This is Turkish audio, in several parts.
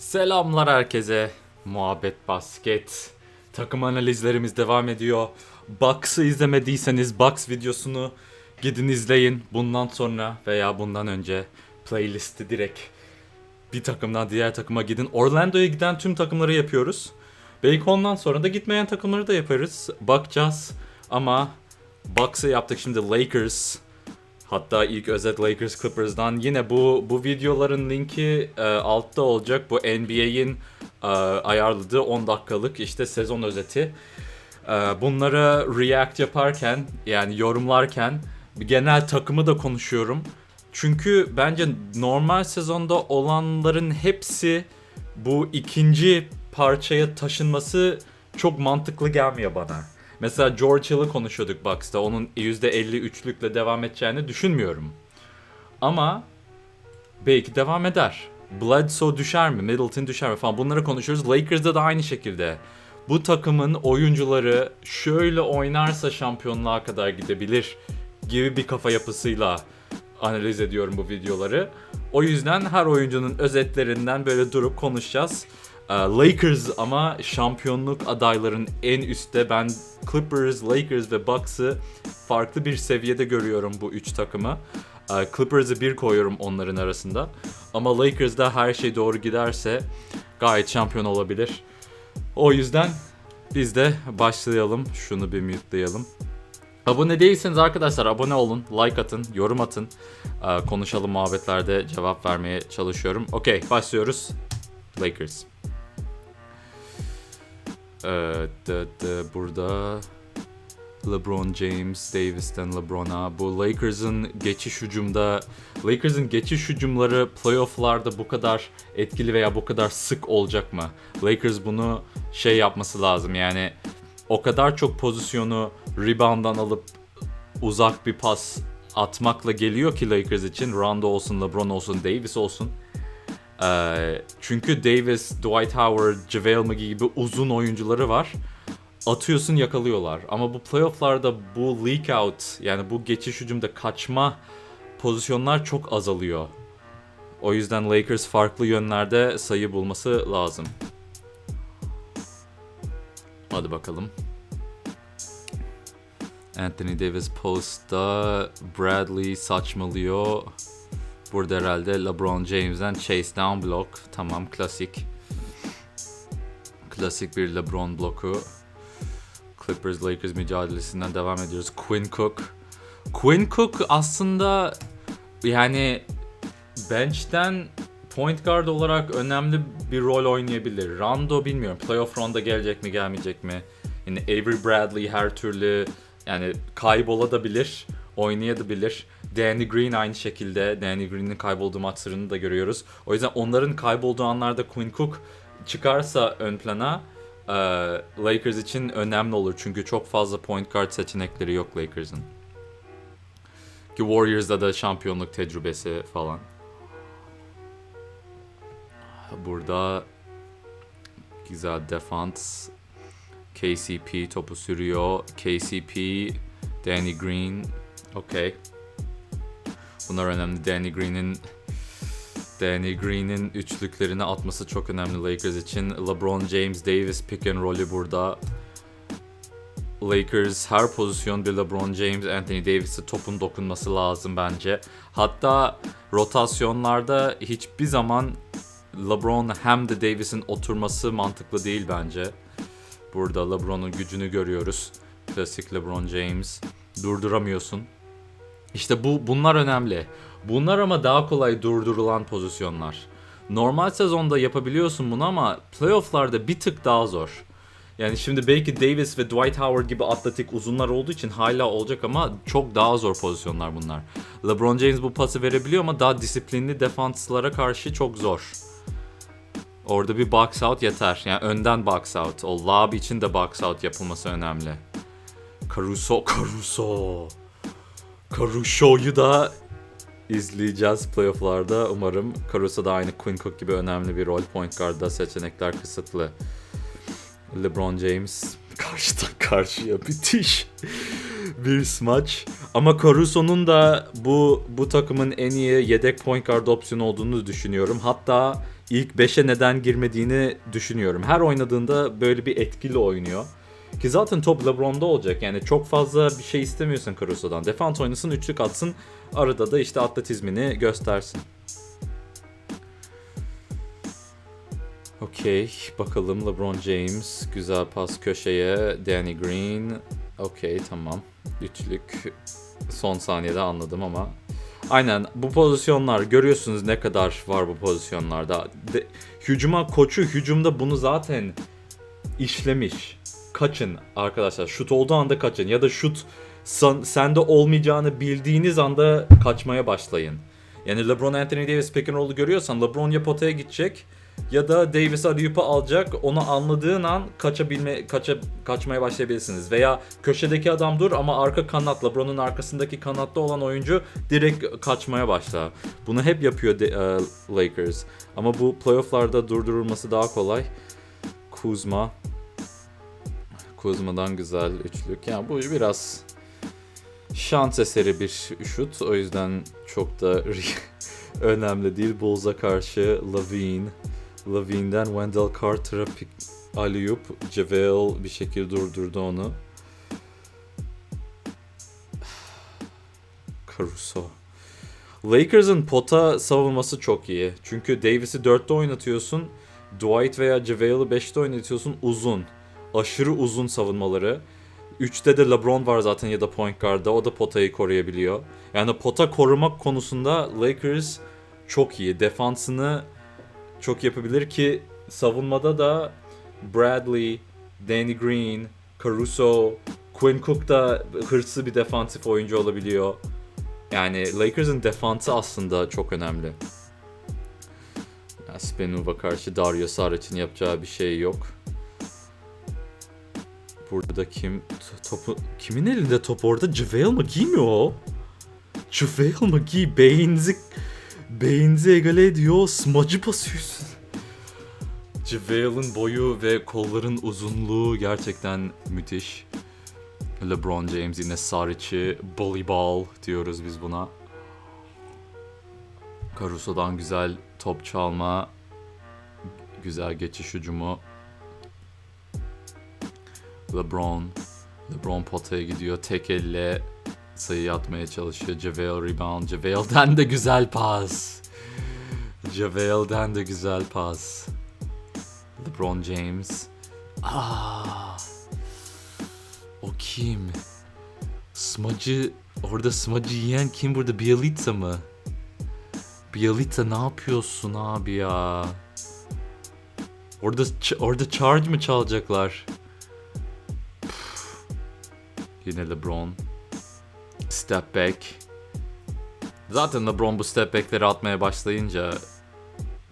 Selamlar herkese. Muhabbet basket. Takım analizlerimiz devam ediyor. Bucks'ı izlemediyseniz Bucks videosunu gidin izleyin. Bundan sonra veya bundan önce playlisti direkt bir takımdan diğer takıma gidin. Orlando'ya giden tüm takımları yapıyoruz. Belki ondan sonra da gitmeyen takımları da yaparız. Bakacağız. Ama Bucks'ı yaptık şimdi Lakers. Hatta ilk özet Lakers Clippers'dan yine bu bu videoların linki e, altta olacak. Bu NBA'in e, ayarladığı 10 dakikalık işte sezon özeti. E, bunlara react yaparken yani yorumlarken genel takımı da konuşuyorum. Çünkü bence normal sezonda olanların hepsi bu ikinci parçaya taşınması çok mantıklı gelmiyor bana. Mesela George Hill'ı konuşuyorduk Bucks'ta. Onun %53'lükle devam edeceğini düşünmüyorum. Ama belki devam eder. Bledsoe düşer mi? Middleton düşer mi falan bunları konuşuyoruz. Lakers'da da aynı şekilde. Bu takımın oyuncuları şöyle oynarsa şampiyonluğa kadar gidebilir gibi bir kafa yapısıyla analiz ediyorum bu videoları. O yüzden her oyuncunun özetlerinden böyle durup konuşacağız. Ee, Lakers ama şampiyonluk adayların en üstte. Ben Clippers, Lakers ve Bucks'ı farklı bir seviyede görüyorum bu üç takımı. Ee, Clippers'ı bir koyuyorum onların arasında. Ama Lakers'da her şey doğru giderse gayet şampiyon olabilir. O yüzden biz de başlayalım. Şunu bir mute'layalım. Abone değilseniz arkadaşlar abone olun, like atın, yorum atın. Ee, konuşalım muhabbetlerde cevap vermeye çalışıyorum. Okey başlıyoruz. Lakers. Ee, de, de, burada LeBron James, Davis'ten LeBron'a. Bu Lakers'ın geçiş hücumda, Lakers'ın geçiş hücumları playoff'larda bu kadar etkili veya bu kadar sık olacak mı? Lakers bunu şey yapması lazım yani o kadar çok pozisyonu rebound'dan alıp uzak bir pas atmakla geliyor ki Lakers için. Rondo olsun, LeBron olsun, Davis olsun. Ee, çünkü Davis, Dwight Howard, JaVale McGee gibi uzun oyuncuları var. Atıyorsun yakalıyorlar. Ama bu playofflarda bu leak out yani bu geçiş hücumda kaçma pozisyonlar çok azalıyor. O yüzden Lakers farklı yönlerde sayı bulması lazım. Hadi bakalım. Anthony Davis post'ta Bradley saçmalıyor. Burada herhalde LeBron James'den chase down block. Tamam klasik. Klasik bir LeBron bloku. Clippers Lakers mücadelesinden devam ediyoruz. Quinn Cook. Quinn Cook aslında yani bench'ten point guard olarak önemli bir rol oynayabilir. Rondo bilmiyorum. Playoff round'a gelecek mi gelmeyecek mi? Yine Avery Bradley her türlü yani kaybolabilir, oynayabilir. Danny Green aynı şekilde. Danny Green'in kaybolduğu maçlarını da görüyoruz. O yüzden onların kaybolduğu anlarda Quinn Cook çıkarsa ön plana e, Lakers için önemli olur. Çünkü çok fazla point guard seçenekleri yok Lakers'ın. Ki Warriors'da da şampiyonluk tecrübesi falan. Burada güzel defans. KCP topu sürüyor. KCP, Danny Green. Okey. Bunlar önemli. Danny Green'in Danny Green'in üçlüklerini atması çok önemli Lakers için. LeBron James, Davis pick and roll'ü burada. Lakers her pozisyon bir LeBron James, Anthony Davis'e topun dokunması lazım bence. Hatta rotasyonlarda hiçbir zaman LeBron hem de Davis'in oturması mantıklı değil bence. Burada LeBron'un gücünü görüyoruz. Klasik LeBron James. Durduramıyorsun. İşte bu bunlar önemli. Bunlar ama daha kolay durdurulan pozisyonlar. Normal sezonda yapabiliyorsun bunu ama playoff'larda bir tık daha zor. Yani şimdi belki Davis ve Dwight Howard gibi atletik uzunlar olduğu için hala olacak ama çok daha zor pozisyonlar bunlar. LeBron James bu pası verebiliyor ama daha disiplinli defanslara karşı çok zor. Orada bir box out yeter. Yani önden box out. O lob için de box out yapılması önemli. Caruso, Caruso. Caruso'yu da izleyeceğiz playofflarda. Umarım Caruso da aynı Quinn Cook gibi önemli bir rol. Point guard'da seçenekler kısıtlı. LeBron James karşıdan karşıya bitiş. bir smaç. Ama Caruso'nun da bu bu takımın en iyi yedek point guard opsiyonu olduğunu düşünüyorum. Hatta ilk 5'e neden girmediğini düşünüyorum. Her oynadığında böyle bir etkili oynuyor. Ki zaten top LeBron'da olacak. Yani çok fazla bir şey istemiyorsun Caruso'dan. Defans oynasın, üçlük atsın. Arada da işte atletizmini göstersin. Okey. Bakalım LeBron James. Güzel pas köşeye. Danny Green. Okey tamam. Üçlük. Son saniyede anladım ama. Aynen bu pozisyonlar görüyorsunuz ne kadar var bu pozisyonlarda. De, hücuma koçu hücumda bunu zaten işlemiş. Kaçın arkadaşlar. Şut olduğu anda kaçın. Ya da şut sende olmayacağını bildiğiniz anda kaçmaya başlayın. Yani LeBron Anthony Davis pick and roll'u görüyorsan LeBron ya potaya gidecek ya da Davis alley-oop'u alacak. Onu anladığın an kaçabilme kaça, kaçmaya başlayabilirsiniz. Veya köşedeki adam dur ama arka kanat LeBron'un arkasındaki kanatta olan oyuncu direkt kaçmaya başlar. Bunu hep yapıyor de- e, Lakers. Ama bu playoff'larda durdurulması daha kolay. Kuzma Kuzma'dan güzel üçlük. Yani bu biraz şans eseri bir şut. O yüzden çok da önemli değil. Bulls'a karşı Lavine. Lavine'den Wendell Carter'a pick alley-oop. JaVale bir şekilde durdurdu onu. Caruso. Lakers'ın pota savunması çok iyi. Çünkü Davis'i 4'te oynatıyorsun. Dwight veya JaVale'ı 5'te oynatıyorsun. Uzun. Aşırı uzun savunmaları. 3'te de LeBron var zaten ya da point guard'da. O da potayı koruyabiliyor. Yani pota korumak konusunda Lakers çok iyi. Defansını çok yapabilir ki savunmada da Bradley, Danny Green, Caruso, Quinn Cook da hırslı bir defansif oyuncu olabiliyor. Yani Lakers'ın defansı aslında çok önemli. Yani Spanuva karşı Dario Saric'in yapacağı bir şey yok. Burada kim topu kimin elinde top orada? JaVale McGee mi o? JaVale McGee beyninizi beyninizi egale ediyor. Smacı basıyorsun. JaVale'ın boyu ve kolların uzunluğu gerçekten müthiş. LeBron James yine Saric'i bully ball diyoruz biz buna. Caruso'dan güzel top çalma. Güzel geçiş hücumu. LeBron. LeBron potaya gidiyor. Tek elle sayı atmaya çalışıyor. JaVale rebound. JaVale'den de güzel pas. JaVale'den de güzel pas. LeBron James. Aa. O kim? Smacı orada smacı yiyen kim burada? Bielitsa mı? Bielitsa ne yapıyorsun abi ya? Orada orada charge mı çalacaklar? Yine LeBron. Step back. Zaten LeBron bu step back'leri atmaya başlayınca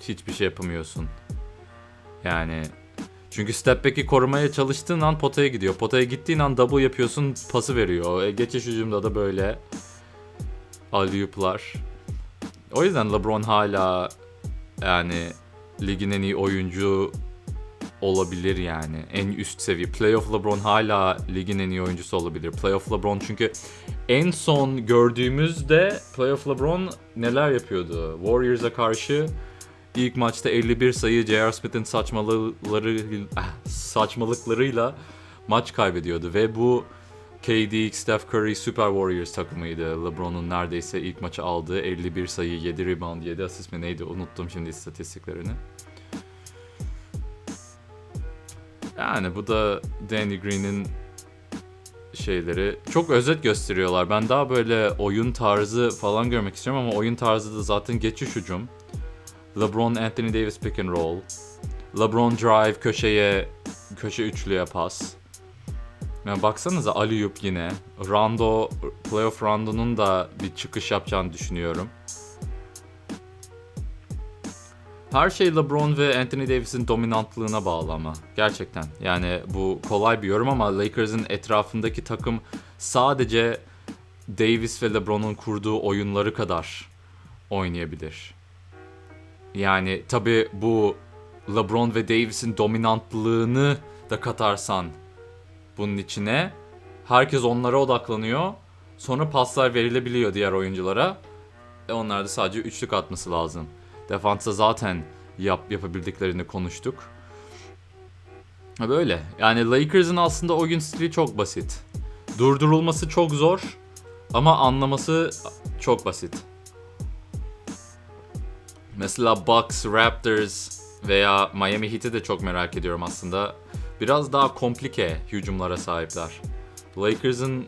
hiçbir şey yapamıyorsun. Yani çünkü step back'i korumaya çalıştığın an potaya gidiyor. Potaya gittiğin an double yapıyorsun, pası veriyor. E, geçiş hücumda da böyle alley-oop'lar. O yüzden LeBron hala yani ligin en iyi oyuncu olabilir yani. En üst seviye. Playoff LeBron hala ligin en iyi oyuncusu olabilir. Playoff LeBron çünkü en son gördüğümüzde Playoff LeBron neler yapıyordu? Warriors'a karşı ilk maçta 51 sayı J.R. Smith'in saçmalıkları ah, saçmalıklarıyla maç kaybediyordu ve bu KD, Steph Curry Super Warriors takımıydı. LeBron'un neredeyse ilk maçı aldığı 51 sayı, 7 rebound, 7 asist mi neydi unuttum şimdi istatistiklerini. Yani bu da Danny Green'in şeyleri çok özet gösteriyorlar. Ben daha böyle oyun tarzı falan görmek istiyorum ama oyun tarzı da zaten geçiş hücum. LeBron Anthony Davis pick and roll. LeBron drive köşeye köşe üçlüye pas. Yani baksanıza alley-oop yine. Rondo playoff Rondo'nun da bir çıkış yapacağını düşünüyorum. Her şey LeBron ve Anthony Davis'in dominantlığına bağlı ama. Gerçekten. Yani bu kolay bir yorum ama Lakers'ın etrafındaki takım sadece Davis ve LeBron'un kurduğu oyunları kadar oynayabilir. Yani tabi bu LeBron ve Davis'in dominantlığını da katarsan bunun içine herkes onlara odaklanıyor. Sonra paslar verilebiliyor diğer oyunculara. E onlar da sadece üçlük atması lazım. Defansa zaten yap yapabildiklerini konuştuk. Böyle. Yani Lakers'ın aslında oyun stili çok basit. Durdurulması çok zor ama anlaması çok basit. Mesela Bucks, Raptors veya Miami Heat'i de çok merak ediyorum aslında. Biraz daha komplike hücumlara sahipler. Lakers'ın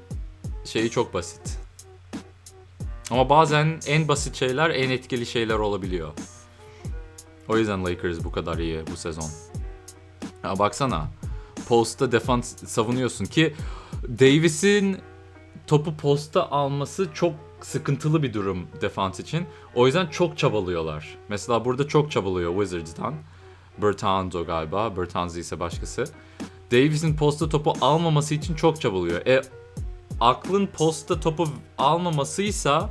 şeyi çok basit. Ama bazen en basit şeyler en etkili şeyler olabiliyor. O yüzden Lakers bu kadar iyi bu sezon. Ya baksana. Post'ta defans savunuyorsun ki Davis'in topu posta alması çok sıkıntılı bir durum defans için. O yüzden çok çabalıyorlar. Mesela burada çok çabalıyor Wizards'dan. Bertando galiba. Bertanzi ise başkası. Davis'in posta topu almaması için çok çabalıyor. E aklın posta topu almamasıysa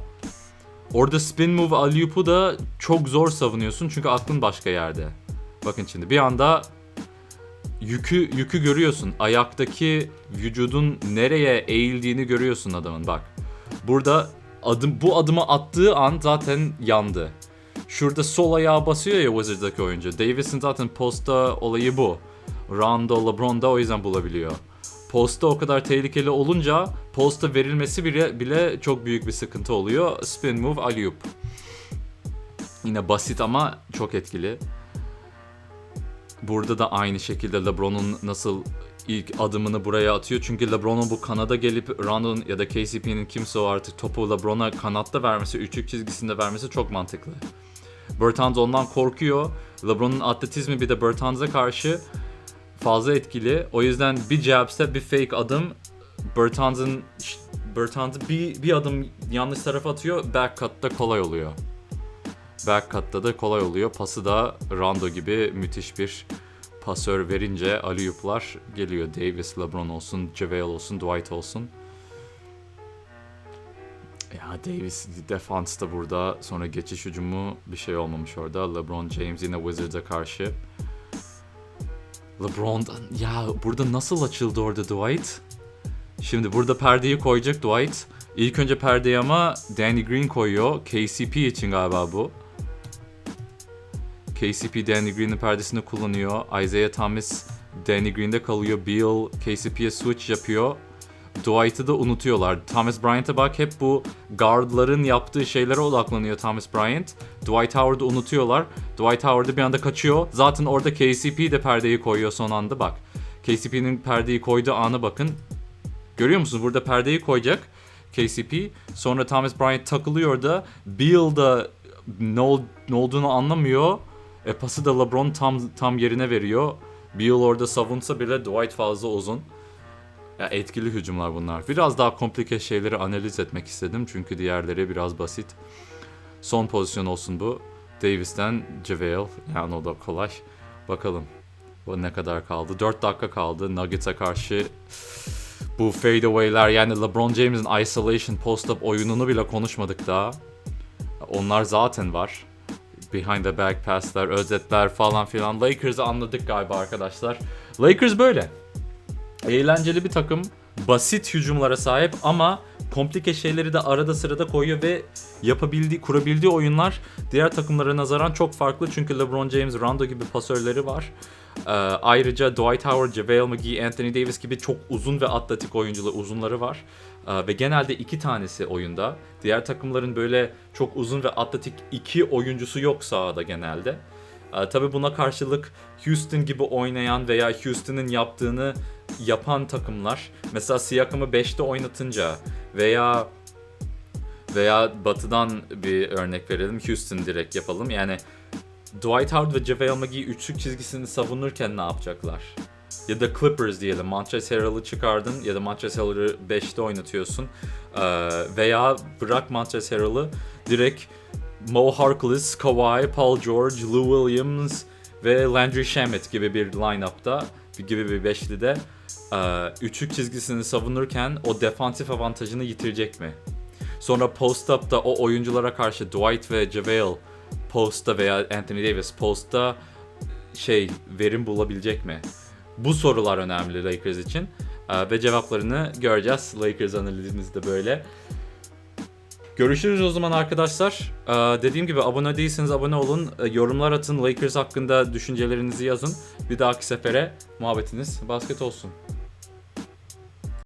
orada spin move alley da çok zor savunuyorsun çünkü aklın başka yerde. Bakın şimdi bir anda yükü yükü görüyorsun. Ayaktaki vücudun nereye eğildiğini görüyorsun adamın bak. Burada adım bu adımı attığı an zaten yandı. Şurada sol ayağı basıyor ya Wizards'daki oyuncu. Davis'in zaten posta olayı bu. Rondo, LeBron da o yüzden bulabiliyor. Posta o kadar tehlikeli olunca posta verilmesi bile, bile çok büyük bir sıkıntı oluyor. Spin move, alley Yine basit ama çok etkili. Burada da aynı şekilde LeBron'un nasıl ilk adımını buraya atıyor. Çünkü LeBron'un bu kanada gelip Rondo'nun ya da KCP'nin kimse o artık topu LeBron'a kanatta vermesi, üçlük çizgisinde vermesi çok mantıklı. Bertans ondan korkuyor. LeBron'un atletizmi bir de Bertans'a karşı fazla etkili. O yüzden bir jab bir fake adım Bertans'ın Bertans'ı bir, bir adım yanlış tarafa atıyor. Back cut'ta kolay oluyor. Back cut'ta da kolay oluyor. Pası da Rondo gibi müthiş bir pasör verince alley-oop'lar geliyor. Davis, LeBron olsun, JaVale olsun, Dwight olsun. Ya Davis defans da burada. Sonra geçiş hücumu bir şey olmamış orada. LeBron James yine Wizards'a karşı. LeBron ya burada nasıl açıldı orada Dwight? Şimdi burada perdeyi koyacak Dwight. İlk önce perdeyi ama Danny Green koyuyor. KCP için galiba bu. KCP Danny Green'in perdesini kullanıyor. Isaiah Thomas Danny Green'de kalıyor. Beal KCP'ye switch yapıyor. Dwight'ı da unutuyorlar. Thomas Bryant'a bak hep bu guardların yaptığı şeylere odaklanıyor Thomas Bryant. Dwight Howard'ı unutuyorlar. Dwight Howard'ı bir anda kaçıyor. Zaten orada KCP de perdeyi koyuyor son anda bak. KCP'nin perdeyi koyduğu anı bakın. Görüyor musunuz? Burada perdeyi koyacak KCP. Sonra Thomas Bryant takılıyor da Beal da ne, ol, ne olduğunu anlamıyor. E pası da LeBron tam tam yerine veriyor. Beal orada savunsa bile Dwight fazla uzun. Ya etkili hücumlar bunlar. Biraz daha komplike şeyleri analiz etmek istedim çünkü diğerleri biraz basit. Son pozisyon olsun bu. Davis'ten JaVale. Yani o da kolay. Bakalım. Ne kadar kaldı? 4 dakika kaldı. Nuggets'a karşı bu fadeaway'ler yani LeBron James'in isolation post-up oyununu bile konuşmadık daha. Onlar zaten var. Behind the back pass'ler, özetler falan filan. Lakers'ı anladık galiba arkadaşlar. Lakers böyle eğlenceli bir takım. Basit hücumlara sahip ama komplike şeyleri de arada sırada koyuyor ve yapabildiği, kurabildiği oyunlar diğer takımlara nazaran çok farklı. Çünkü LeBron James, Rondo gibi pasörleri var. Ee, ayrıca Dwight Howard, JaVale McGee, Anthony Davis gibi çok uzun ve atletik oyuncuları, uzunları var. Ee, ve genelde iki tanesi oyunda. Diğer takımların böyle çok uzun ve atletik iki oyuncusu yok sahada genelde. Ee, tabii buna karşılık Houston gibi oynayan veya Houston'ın yaptığını yapan takımlar mesela Siakam'ı 5'te oynatınca veya veya batıdan bir örnek verelim Houston direkt yapalım. Yani Dwight Howard ve JaVale McGee üçlük çizgisini savunurken ne yapacaklar? Ya da Clippers diyelim. Montrezl Harrell'ı çıkardın ya da Montrezl Harrell'ı 5'te oynatıyorsun. Ee, veya bırak Montrezl Harrell'ı direkt Mo Harkless, Kawhi, Paul George, Lou Williams ve Landry Shamet gibi bir line-up'ta gibi bir beşlide e, üçlük çizgisini savunurken o defansif avantajını yitirecek mi? Sonra post-up'ta o oyunculara karşı Dwight ve JaVale post'ta veya Anthony Davis post'ta şey verim bulabilecek mi? Bu sorular önemli Lakers için. E, ve cevaplarını göreceğiz. Lakers analizimiz de böyle. Görüşürüz o zaman arkadaşlar. Ee, dediğim gibi abone değilseniz abone olun. Ee, yorumlar atın. Lakers hakkında düşüncelerinizi yazın. Bir dahaki sefere muhabbetiniz basket olsun.